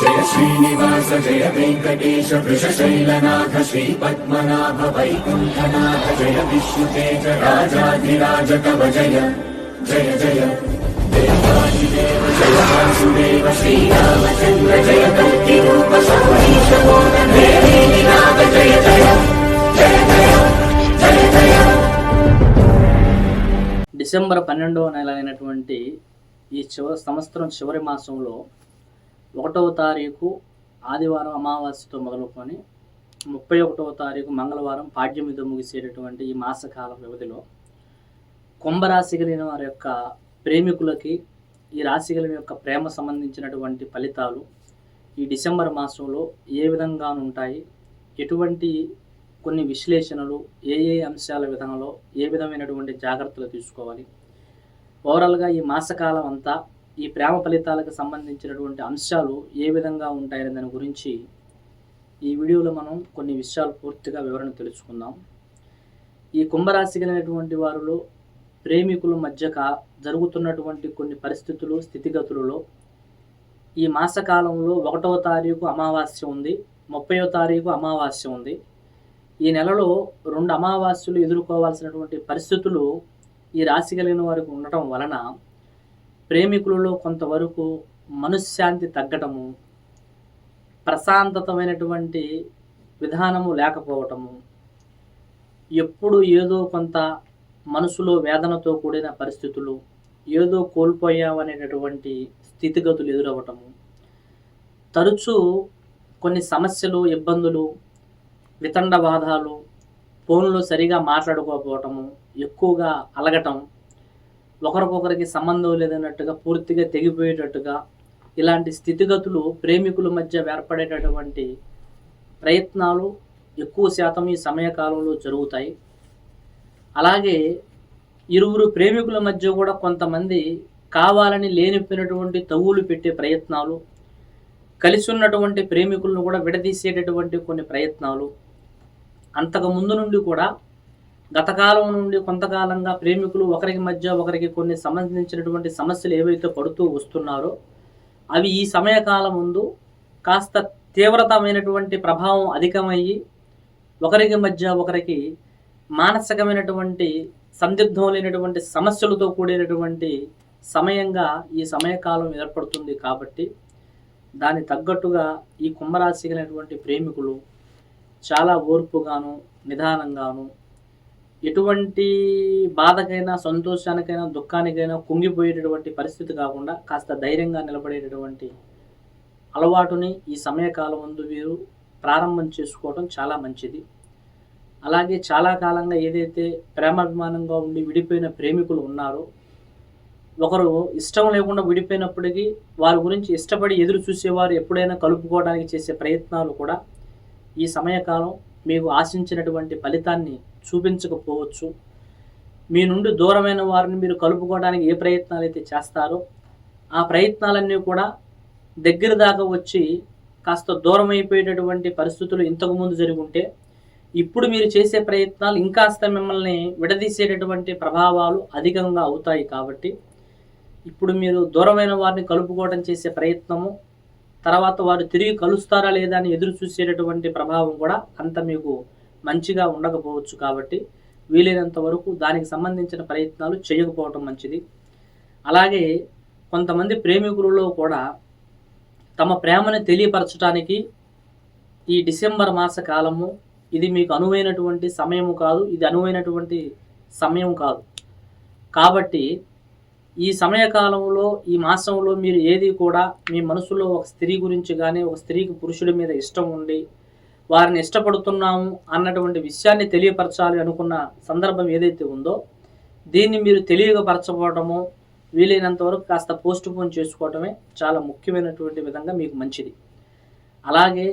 జయ శ్రీనివాస జయ వెంకటేశ వృషశైలనాథ శ్రీ పద్మనాభ వైకుంఠనాథ జయ విష్ణుతేజ రాజాధిరాజ కవ జయ జయ జయ. దేవాదిదేవ జయ వాసుదేవ శ్రీరామచంద్ర జయ కల్కి రూప సౌరీశ నాథ జయ జయ జయ జయ జయ జయ డిసెంబర్ పన్నెండవ నెల అయినటువంటి ఈ చివరి సంవత్సరం చివరి మాసంలో ఒకటవ తారీఖు ఆదివారం అమావాస్యతో మొదలుకొని ముప్పై ఒకటవ తారీఖు మంగళవారం పాడ్యమితో ముగిసేటటువంటి ఈ మాసకాల వ్యవధిలో కుంభరాశి కలిగిన వారి యొక్క ప్రేమికులకి ఈ రాశి కలిగిన యొక్క ప్రేమ సంబంధించినటువంటి ఫలితాలు ఈ డిసెంబర్ మాసంలో ఏ విధంగా ఉంటాయి? ఎటువంటి కొన్ని విశ్లేషణలు ఏ ఏ అంశాల విధానంలో ఏ విధమైనటువంటి జాగ్రత్తలు తీసుకోవాలి? ఓవరాల్గా ఈ మాసకాలం అంతా ఈ ప్రేమ ఫలితాలకు సంబంధించినటువంటి అంశాలు ఏ విధంగా ఉంటాయనే దాని గురించి ఈ వీడియోలో మనం కొన్ని విషయాలు పూర్తిగా వివరణ తెలుసుకుందాం. ఈ కుంభరాశి కలిగినటువంటి వారిలో ప్రేమికుల మధ్య జరుగుతున్నటువంటి కొన్ని పరిస్థితులు స్థితిగతులలో ఈ మాసకాలంలో ఒకటవ తారీఖు అమావాస్య ఉంది ముప్పయో తారీఖు అమావాస్య ఉంది. ఈ నెలలో రెండు అమావాస్యలు ఎదుర్కోవాల్సినటువంటి పరిస్థితులు ఈ రాశి కలిగిన వారికి ఉండటం వలన ప్రేమికులలో కొంతవరకు మనశ్శాంతి తగ్గటము ప్రశాంతతమైనటువంటి విధానము లేకపోవటము ఎప్పుడు ఏదో కొంత మనసులో వేదనతో కూడిన పరిస్థితులు ఏదో కోల్పోయామనేటటువంటి స్థితిగతులు ఎదురవ్వటము. తరచూ కొన్ని సమస్యలు ఇబ్బందులు వితండ బాధాలు ఫోన్లో సరిగా మాట్లాడుకోకపోవటము ఎక్కువగా అలగటం ఒకరికొకరికి సంబంధం లేదన్నట్టుగా పూర్తిగా తెగిపోయేటట్టుగా ఇలాంటి స్థితిగతులు ప్రేమికుల మధ్య ఏర్పడేటటువంటి ప్రయత్నాలు ఎక్కువ శాతం ఈ సమయకాలంలో జరుగుతాయి. అలాగే ఇరువురు ప్రేమికుల మధ్య కూడా కొంతమంది కావాలని లేనిపోయినటువంటి తవ్వులు పెట్టే ప్రయత్నాలు కలిసి ఉన్నటువంటి ప్రేమికులను కూడా విడదీసేటటువంటి కొన్ని ప్రయత్నాలు. అంతకు ముందు నుండి కూడా గతకాలం నుండి కొంతకాలంగా ప్రేమికులు ఒకరికి మధ్య ఒకరికి కొన్ని సంబంధించినటువంటి సమస్యలు ఏవైతే పడుతూ వస్తున్నారో అవి ఈ సమయకాలం ముందు కాస్త తీవ్రతమైనటువంటి ప్రభావం అధికమయ్యి ఒకరికి మధ్య ఒకరికి మానసికమైనటువంటి సందిగ్ధం లేనటువంటి సమస్యలతో కూడినటువంటి సమయంగా ఈ సమయకాలం ఏర్పడుతుంది కాబట్టి దాని తగ్గట్టుగా ఈ కుంభరాశి కలిగినటువంటి ప్రేమికులు చాలా ఓర్పుగాను నిదానంగాను ఎటువంటి బాధకైనా సంతోషానికైనా దుఃఖానికైనా కుంగిపోయేటటువంటి పరిస్థితి కాకుండా కాస్త ధైర్యంగా నిలబడేటటువంటి అలవాటుని ఈ సమయకాలం ముందు వీరు ప్రారంభం చేసుకోవడం చాలా మంచిది. అలాగే చాలా కాలంగా ఏదైతే ప్రేమాభిమానంగా ఉండి విడిపోయిన ప్రేమికులు ఉన్నారో ఒకరు ఇష్టం లేకుండా విడిపోయినప్పటికీ వారి గురించి ఇష్టపడి ఎదురు చూసేవారు ఎప్పుడైనా కలుపుకోవడానికి చేసే ప్రయత్నాలు కూడా ఈ సమయకాలం మీకు ఆశించినటువంటి ఫలితాన్ని చూపించకపోవచ్చు. మీ నుండి దూరమైన వారిని మీరు కలుపుకోవడానికి ఏ ప్రయత్నాలు అయితే చేస్తారో ఆ ప్రయత్నాలన్నీ కూడా దగ్గర దాకా వచ్చి కాస్త దూరం అయిపోయేటటువంటి పరిస్థితులు ఇంతకుముందు జరిగి ఉంటే ఇప్పుడు మీరు చేసే ప్రయత్నాలు ఇంకాస్త మిమ్మల్ని విడదీసేటటువంటి ప్రభావాలు అధికంగా అవుతాయి కాబట్టి ఇప్పుడు మీరు దూరమైన వారిని కలుపుకోవడం చేసే ప్రయత్నము తర్వాత వారు తిరిగి కలుస్తారా లేదా అని ఎదురు చూసేటటువంటి ప్రభావం కూడా అంత మీకు మంచిగా ఉండకపోవచ్చు కాబట్టి వీలైనంత వరకు దానికి సంబంధించిన ప్రయత్నాలు చేయకపోవటం మంచిది. అలాగే కొంతమంది ప్రేమికులలో కూడా తమ ప్రేమను తెలియపరచడానికి ఈ డిసెంబర్ మాస కాలము ఇది మీకు అనువైనటువంటి సమయము కాదు ఇది అనువైనటువంటి సమయం కాదు. కాబట్టి ఈ సమయకాలంలో ఈ మాసంలో మీరు ఏది కూడా మీ మనసులో ఒక స్త్రీ గురించి కానీ ఒక స్త్రీకి పురుషుడి మీద ఇష్టం ఉండి వారిని ఇష్టపడుతున్నాము అన్నటువంటి విషయాన్ని తెలియపరచాలి అనుకున్న సందర్భం ఏదైతే ఉందో దీన్ని మీరు తెలియపరచకపోవడము వీలైనంత వరకు కాస్త పోస్ట్ పోన్ చేసుకోవడమే చాలా ముఖ్యమైనటువంటి విధంగా మీకు మంచిది. అలాగే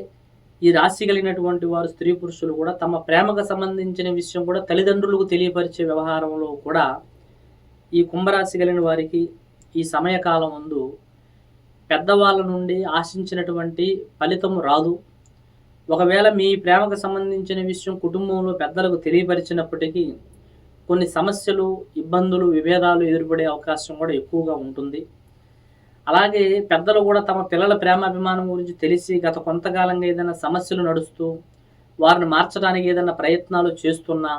ఈ రాశి కలిగినటువంటి వారు స్త్రీ పురుషులు కూడా తమ ప్రేమకు సంబంధించిన విషయం కూడా తల్లిదండ్రులకు తెలియపరిచే వ్యవహారంలో కూడా ఈ కుంభరాశి కలిగిన వారికి ఈ సమయకాలం ముందు పెద్దవాళ్ళ నుండి ఆశించినటువంటి ఫలితం రాదు. ఒకవేళ మీ ప్రేమకు సంబంధించిన విషయం కుటుంబంలో పెద్దలకు తెలియపరిచినప్పటికీ కొన్ని సమస్యలు ఇబ్బందులు విభేదాలు ఎదురుపడే అవకాశం కూడా ఎక్కువగా ఉంటుంది. అలాగే పెద్దలు కూడా తమ పిల్లల ప్రేమాభిమానం గురించి తెలిసి గత కొంతకాలంగా ఏదైనా సమస్యలు నడుస్తూ వారిని మార్చడానికి ఏదైనా ప్రయత్నాలు చేస్తున్నా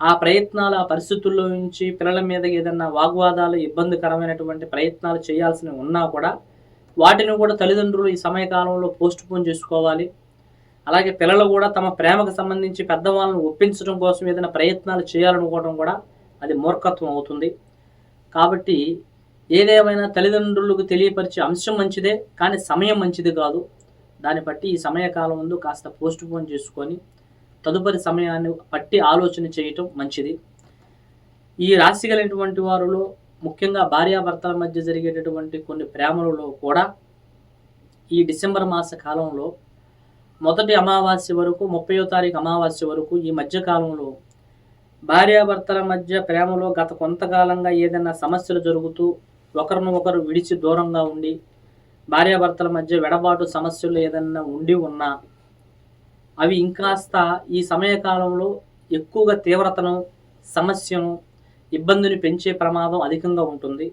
ఆ ప్రయత్నాలు ఆ పరిస్థితుల్లో నుంచి పిల్లల మీద ఏదైనా వాగ్వాదాలు ఇబ్బందికరమైనటువంటి ప్రయత్నాలు చేయాల్సి ఉన్నా కూడా వాటిని కూడా తల్లిదండ్రులు ఈ సమయకాలంలో పోస్ట్ పోన్ చేసుకోవాలి. అలాగే పిల్లలు కూడా తమ ప్రేమకు సంబంధించి పెద్దవాళ్ళను ఒప్పించడం కోసం ఏదైనా ప్రయత్నాలు చేయాలనుకోవడం కూడా అది మూర్ఖత్వం అవుతుంది. కాబట్టి ఏదేమైనా తల్లిదండ్రులకు తెలియపరిచే అంశం మంచిదే కానీ సమయం మంచిది కాదు. దాన్ని బట్టి ఈ సమయకాలం ముందు కాస్త పోస్ట్ పోన్ చేసుకొని తదుపరి సమయాన్ని బట్టి ఆలోచన చేయటం మంచిది. ఈ రాశి కలిగినటువంటి వారిలో ముఖ్యంగా భార్యాభర్తల మధ్య జరిగేటటువంటి కొన్ని ప్రేమలలో కూడా ఈ డిసెంబర్ మాస కాలంలో మొదటి అమావాస్య వరకు ముప్పయో తారీఖు అమావాస్య వరకు ఈ మధ్యకాలంలో భార్యాభర్తల మధ్య ప్రేమలో గత కొంతకాలంగా ఏదైనా సమస్యలు జరుగుతూ ఒకరిని ఒకరు విడిచి దూరంగా ఉండి భార్యాభర్తల మధ్య వెడబాటు సమస్యలు ఏదైనా ఉండి ఉన్నా అవి ఇంకాస్త ఈ సమయకాలంలో ఎక్కువగా తీవ్రతను సమస్యను ఇబ్బందిని పెంచే ప్రమాదం అధికంగా ఉంటుంది.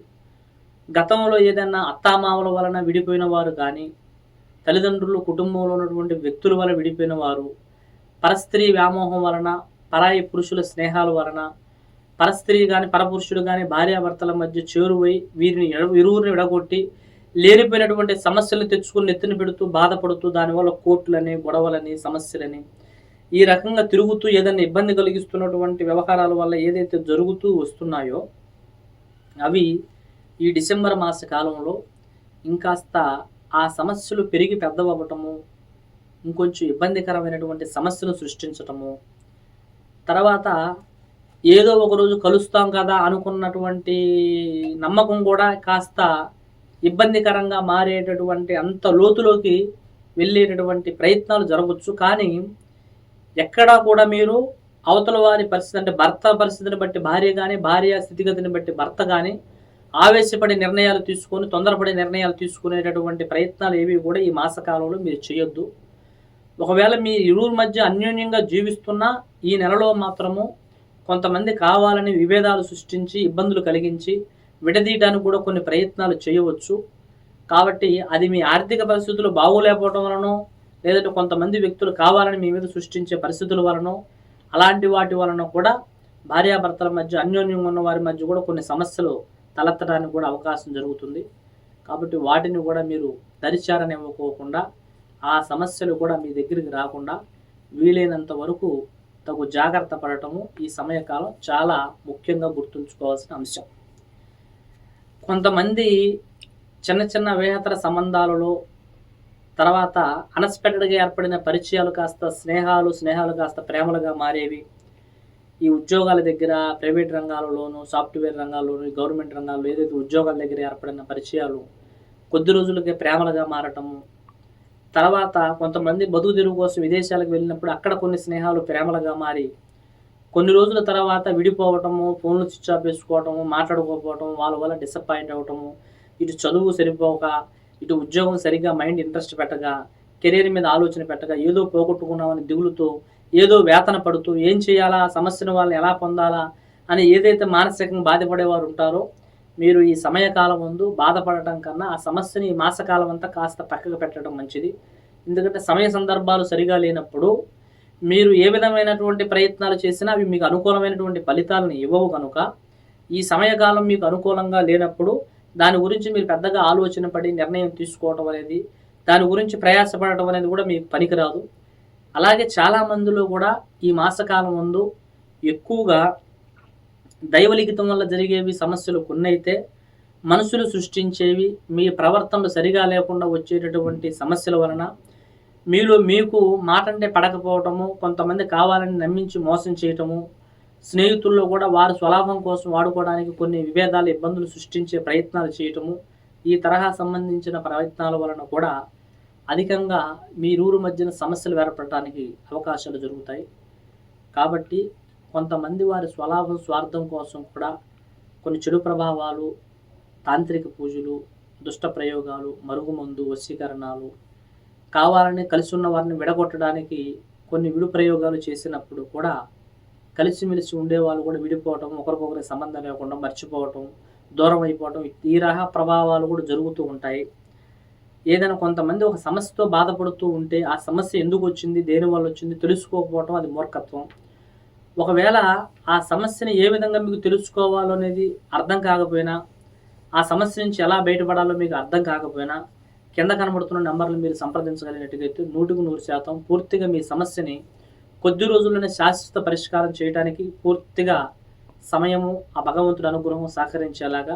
గతంలో ఏదైనా అత్తామామల వలన విడిపోయిన వారు కానీ తల్లిదండ్రులు కుటుంబంలో ఉన్నటువంటి వ్యక్తుల వల్ల విడిపోయిన వారు పరస్త్రీ వ్యామోహం వలన పరాయి పురుషుల స్నేహాల వలన పరస్త్రీ కానీ పరపురుషుడు కానీ భార్యాభర్తల మధ్య చేరువై వీరిని ఎడ- ఇరువురిని విడగొట్టి లేనిపోయినటువంటి సమస్యలు తెచ్చుకుని నెత్తిన పెడుతూ బాధపడుతూ దానివల్ల కోర్టులని గొడవలని సమస్యలని ఈ రకంగా తిరుగుతూ ఏదైనా ఇబ్బంది కలిగిస్తున్నటువంటి వ్యవహారాల వల్ల ఏదైతే జరుగుతూ వస్తున్నాయో అవి ఈ డిసెంబర్ మాస కాలంలో ఇంకాస్త ఆ సమస్యలు పెరిగి పెద్దవవ్వటము ఇంకొంచెం ఇబ్బందికరమైనటువంటి సమస్యను సృష్టించటము తర్వాత ఏదో ఒక రోజు కలుస్తాం కదా అనుకున్నటువంటి నమ్మకం కూడా కాస్త ఇబ్బందికరంగా మారేటటువంటి అంత లోతులోకి వెళ్ళేటటువంటి ప్రయత్నాలు జరగవచ్చు కానీ ఎక్కడా కూడా మీరు అవతల వారి పరిస్థితి అంటే భర్త పరిస్థితిని బట్టి భార్య కానీ భార్య స్థితిగతిని బట్టి భర్త కానీ ఆవేశపడి నిర్ణయాలు తీసుకొని తొందరపడి నిర్ణయాలు తీసుకునేటటువంటి ప్రయత్నాలు ఏవి కూడా ఈ మాసకాలంలో మీరు చేయొద్దు. ఒకవేళ మీ ఇరువురు మధ్య అన్యోన్యంగా జీవిస్తున్నా ఈ నెలలో మాత్రము కొంతమంది కావాలని విభేదాలు సృష్టించి ఇబ్బందులు కలిగించి విడదీయడానికి కూడా కొన్ని ప్రయత్నాలు చేయవచ్చు. కాబట్టి అది మీ ఆర్థిక పరిస్థితులు బాగోలేకపోవడం వలనో లేదంటే కొంతమంది వ్యక్తులు కావాలని మీ మీద సృష్టించే పరిస్థితుల వలనో అలాంటి వాటి వలన కూడా భార్యాభర్తల మధ్య అన్యోన్యంగా ఉన్న వారి మధ్య కూడా కొన్ని సమస్యలు తలెత్తడానికి కూడా అవకాశం జరుగుతుంది. కాబట్టి వాటిని కూడా మీరు దరిచారనివ్వకోకుండా ఆ సమస్యలు కూడా మీ దగ్గరికి రాకుండా వీలైనంత వరకు తగు జాగ్రత్త పడటము ఈ సమయకాలం చాలా ముఖ్యంగా గుర్తుంచుకోవాల్సిన అంశం. కొంతమంది చిన్న చిన్న వేహతర సంబంధాలలో తర్వాత అన్ఎక్స్పెక్టెడ్గా ఏర్పడిన పరిచయాలు కాస్త స్నేహాలు స్నేహాలు కాస్త ప్రేమలుగా మారేవి. ఈ ఉద్యోగాల దగ్గర ప్రైవేట్ రంగాలలోను సాఫ్ట్వేర్ రంగాల్లోను గవర్నమెంట్ రంగాల్లో ఏదైతే ఉద్యోగాల దగ్గర ఏర్పడిన పరిచయాలు కొద్ది రోజులకే ప్రేమలుగా మారటము తర్వాత కొంతమంది బతుకు తెరువు కోసం విదేశాలకు వెళ్ళినప్పుడు అక్కడ కొన్ని స్నేహాలు ప్రేమలుగా మారి కొన్ని రోజుల తర్వాత విడిపోవటము ఫోన్లు స్విచ్ ఆఫ్ చేసుకోవటము మాట్లాడుకోకపోవటం వాళ్ళ వల్ల డిసప్పాయింట్ అవ్వటము ఇటు చదువు సరిపోక ఇటు ఉద్యోగం సరిగ్గా మైండ్ ఇంట్రెస్ట్ పెట్టగా కెరీర్ మీద ఆలోచన పెట్టగా ఏదో పోగొట్టుకున్నామని దిగులుతో ఏదో వేతన పడుతూ ఏం చేయాలా సమస్యను వాళ్ళని ఎలా పొందాలా అని ఏదైతే మానసికంగా బాధపడేవారు ఉంటారో మీరు ఈ సమయకాలం ముందు బాధపడటం కన్నా ఆ సమస్యని ఈ మాసకాలం అంతా కాస్త పక్కకు పెట్టడం మంచిది. ఎందుకంటే సమయ సందర్భాలు సరిగా లేనప్పుడు మీరు ఏ విధమైనటువంటి ప్రయత్నాలు చేసినా అవి మీకు అనుకూలమైనటువంటి ఫలితాలను ఇవ్వవు కనుక ఈ సమయకాలం మీకు అనుకూలంగా లేనప్పుడు దాని గురించి మీరు పెద్దగా ఆలోచన పడి నిర్ణయం తీసుకోవడం అనేది దాని గురించి ప్రయాసపడటం అనేది కూడా మీకు పనికిరాదు. అలాగే చాలా మందిలో కూడా ఈ మాసకాలం ముందు ఎక్కువగా దైవలిఖితం వల్ల జరిగేవి సమస్యలు కొన్నైతే మనుషులు సృష్టించేవి మీ ప్రవర్తనలు సరిగా లేకుండా వచ్చేటటువంటి సమస్యల వలన మీలో మీకు మాట అంటే పడకపోవటము కొంతమంది కావాలని నమ్మించి మోసం చేయటము స్నేహితుల్లో కూడా వారి స్వలాభం కోసం వాడుకోవడానికి కొన్ని విభేదాలు ఇబ్బందులు సృష్టించే ప్రయత్నాలు చేయటము ఈ తరహా సంబంధించిన ప్రయత్నాల వలన కూడా అధికంగా మీ ఊరు మధ్యన సమస్యలు ఏర్పడటానికి అవకాశాలు జరుగుతాయి. కాబట్టి కొంతమంది వారి స్వలాభం స్వార్థం కోసం కూడా కొన్ని చెడు ప్రభావాలు తాంత్రిక పూజలు దుష్ట ప్రయోగాలు మరుగుమందు వశీకరణాలు కావాలని కలిసి ఉన్న వారిని విడగొట్టడానికి కొన్ని విడు ప్రయోగాలు చేసినప్పుడు కూడా కలిసిమెలిసి ఉండేవాళ్ళు కూడా విడిపోవటం ఒకరికొకరికి సంబంధం లేకుండా మర్చిపోవటం దూరం అయిపోవటం ఈ రహ ప్రభావాలు కూడా జరుగుతూ ఉంటాయి. ఏదైనా కొంతమంది ఒక సమస్యతో బాధపడుతూ ఉంటే ఆ సమస్య ఎందుకు వచ్చింది దేని వల్ల వచ్చింది తెలుసుకోకపోవటం అది మూర్ఖత్వం. ఒకవేళ ఆ సమస్యని ఏ విధంగా మీకు తెలుసుకోవాలో అనేది అర్థం కాకపోయినా ఆ సమస్య నుంచి ఎలా బయటపడాలో మీకు అర్థం కాకపోయినా కింద కనబడుతున్న నెంబర్లు మీరు సంప్రదించగలిగినట్టుగైతే నూటికి నూరు శాతం పూర్తిగా మీ సమస్యని కొద్ది రోజుల్లోనే శాశ్వత పరిష్కారం చేయడానికి పూర్తిగా సమయము ఆ భగవంతుడు అనుగ్రహం సహకరించేలాగా